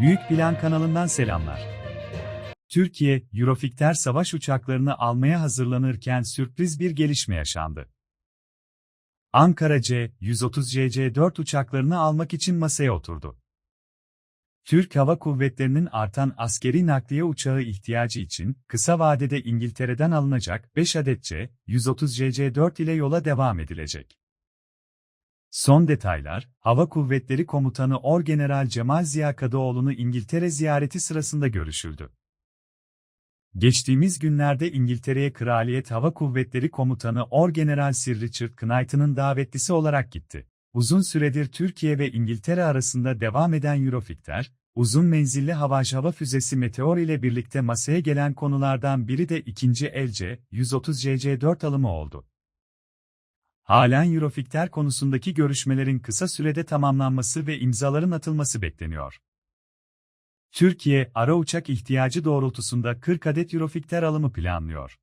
Büyük Plan kanalından selamlar. Türkiye, Eurofighter savaş uçaklarını almaya hazırlanırken sürpriz bir gelişme yaşandı. Ankara C-130JC-4 uçaklarını almak için masaya oturdu. Türk Hava Kuvvetleri'nin artan askeri nakliye uçağı ihtiyacı için kısa vadede İngiltere'den alınacak 5 adet C-130JC-4 ile yola devam edilecek. Son detaylar, Hava Kuvvetleri Komutanı Orgeneral Cemal Ziya Kadıoğlu'nu İngiltere ziyareti sırasında görüşüldü. Geçtiğimiz günlerde İngiltere'ye Kraliyet Hava Kuvvetleri Komutanı Orgeneral Sir Richard Knighton'ın davetlisi olarak gitti. Uzun süredir Türkiye ve İngiltere arasında devam eden Eurofighter, uzun menzilli havaş hava füzesi Meteor ile birlikte masaya gelen konulardan biri de ikinci elce 130JC4 alımı oldu. Halen Eurofighter konusundaki görüşmelerin kısa sürede tamamlanması ve imzaların atılması bekleniyor. Türkiye, ara uçak ihtiyacı doğrultusunda 40 adet Eurofighter alımı planlıyor.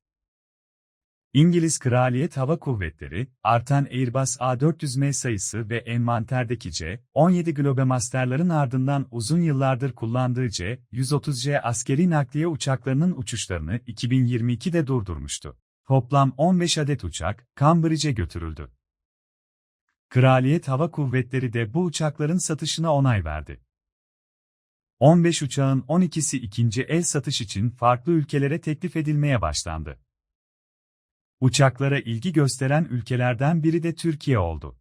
İngiliz Kraliyet Hava Kuvvetleri, artan Airbus A400M sayısı ve envanterdeki C-17 Globemaster'ların ardından uzun yıllardır kullandığı C-130J askeri nakliye uçaklarının uçuşlarını 2022'de durdurmuştu. Toplam 15 adet uçak, Cambridge'e götürüldü. Kraliyet Hava Kuvvetleri de bu uçakların satışına onay verdi. 15 uçağın 12'si ikinci el satış için farklı ülkelere teklif edilmeye başlandı. Uçaklara ilgi gösteren ülkelerden biri de Türkiye oldu.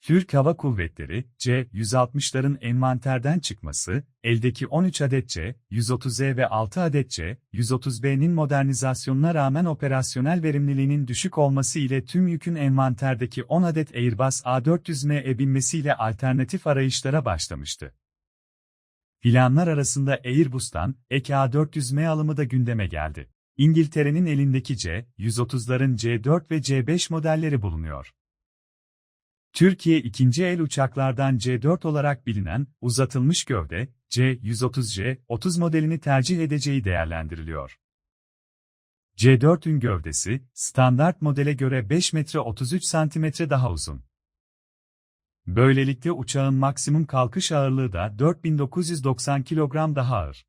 Türk Hava Kuvvetleri, C-160'ların envanterden çıkması, eldeki 13 adet C-130Z ve 6 adet C-130B'nin modernizasyonuna rağmen operasyonel verimliliğinin düşük olması ile tüm yükün envanterdeki 10 adet Airbus A400M'e binmesiyle alternatif arayışlara başlamıştı. Planlar arasında Airbus'tan ek A400M alımı da gündeme geldi. İngiltere'nin elindeki C-130'ların C4 ve C5 modelleri bulunuyor. Türkiye ikinci el uçaklardan C4 olarak bilinen, uzatılmış gövde, C-130J-30 modelini tercih edeceği değerlendiriliyor. C4'ün gövdesi, standart modele göre 5 metre 33 santimetre daha uzun. Böylelikle uçağın maksimum kalkış ağırlığı da 4990 kilogram daha ağır.